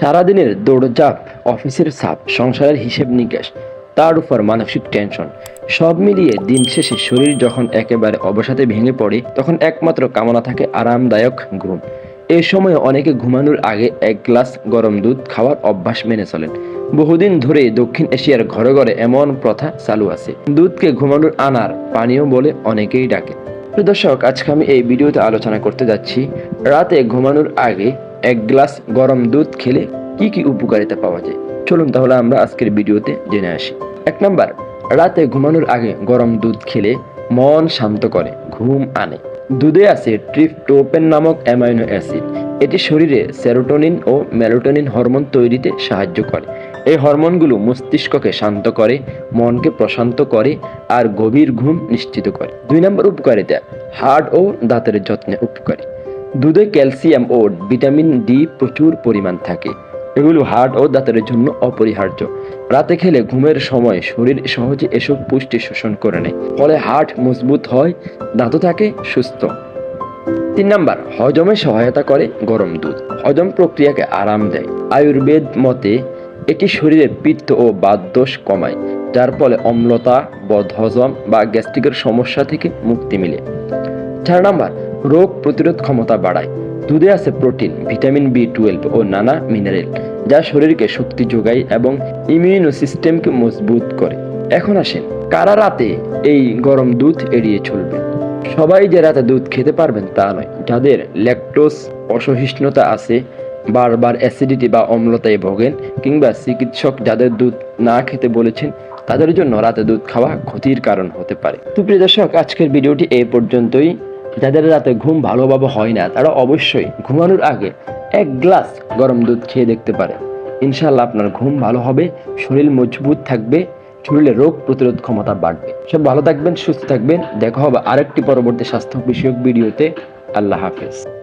সারাদিনের দৌড়ঝাঁপ, অফিসের চাপ, সংসারের হিসেব নিকাশ, তার উপর মানসিক টেনশন, সব মিলিয়ে দিন শেষে শরীর যখন একেবারে অবসাদে ভেঙে পড়ে, তখন একমাত্র কামনা থাকে আরামদায়ক ঘুম। এই সময় অনেকে ঘুমানোর আগে এক গ্লাস গরম দুধ খাওয়ার অভ্যাস মেনে চলেন। বহুদিন ধরে দক্ষিণ এশিয়ার ঘরে ঘরে এমন প্রথা চালু আছে। দুধকে ঘুমানোর আনার পানীয় বলে অনেকেই ডাকে। দর্শক, আজকে আমি এই ভিডিওতে আলোচনা করতে যাচ্ছি, রাতে ঘুমানোর আগে এক গ্লাস গরম দুধ খেলে কি কি উপকারিতা পাওয়া যায়? চলুন তাহলে আমরা আজকের ভিডিওতে জেনে আসি। এক নাম্বার, রাতে ঘুমানোর আগে গরম দুধ খেলে মন শান্ত করে, ঘুম আনে। দুধে আছে ট্রিপটোপেন নামক অ্যামাইনো অ্যাসিড। এটি শরীরে সেরোটোনিন ও মেলোটোনিন হরমোন তৈরিতে সাহায্য করে। এই হরমোনগুলো মস্তিষ্ককে শান্ত করে, মনকে প্রশান্ত করে আর গভীর ঘুম নিশ্চিত করে। দুই নম্বর উপকারিতা হার্ট ও দাঁতের যত্নে উপকারী। দুধে ক্যালসিয়াম ও ভিটামিন ডি প্রচুর পরিমাণ থাকে। এগুলো হার্ট ও দাঁতের জন্য অপরিহার্য। রাতে খেলে ঘুমের সময় শরীর সহজে এসব পুষ্টি শোষণ করে নেয়। ফলে হার্ট মজবুত হয়, দাঁতও থাকে, সুস্থ। তিন নাম্বার, হজমে সহায়তা করে গরম দুধ। হজম প্রক্রিয়াকে আরাম দেয়। আয়ুর্বেদ মতে, এটি শরীরের পিত্ত ও বাতদোষ কমায়, যার ফলে অম্লতা, বদহজম বা গ্যাস্ট্রিকের সমস্যা থেকে মুক্তি মিলে। চার নাম্বার রোগ প্রতিরোধ ক্ষমতা বাড়ায়। দুধে আছে প্রোটিন, ভিটামিন বি টুয়েলভ ও নানা মিনারেল, যা শরীরকে শক্তি যোগায় এবং ইমিউনো সিস্টেমকে মজবুত করে। এখন আসেন, কারা রাতে এই গরম দুধ এড়িয়ে চলবে? সবাই যে রাতে দুধ খেতে পারবেন তা নয়। যাদের ল্যাকটোজ অসহিষ্ণুতা আছে, বারবার অ্যাসিডিটি বা অম্লতায় ভোগেন, কিংবা চিকিৎসক যাদের দুধ না খেতে বলেছেন, তাদের জন্য রাতে দুধ খাওয়া ক্ষতির কারণ হতে পারে। তো প্রিয় দর্শক, আজকের ভিডিওটি এই পর্যন্তই। যাদের রাতে ঘুম ভালোভাবে হয় না, তারা অবশ্যই ঘুমানোর আগে এক গ্লাস গরম দুধ খেয়ে দেখতে পারে। ইনশাল্লাহ আপনার ঘুম ভালো হবে, শরীর মজবুত থাকবে, শরীরে রোগ প্রতিরোধ ক্ষমতা বাড়বে। সব ভালো থাকবেন, সুস্থ থাকবেন। দেখা হবে আরেকটি পরবর্তী স্বাস্থ্য বিষয়ক ভিডিওতে। আল্লাহ হাফেজ।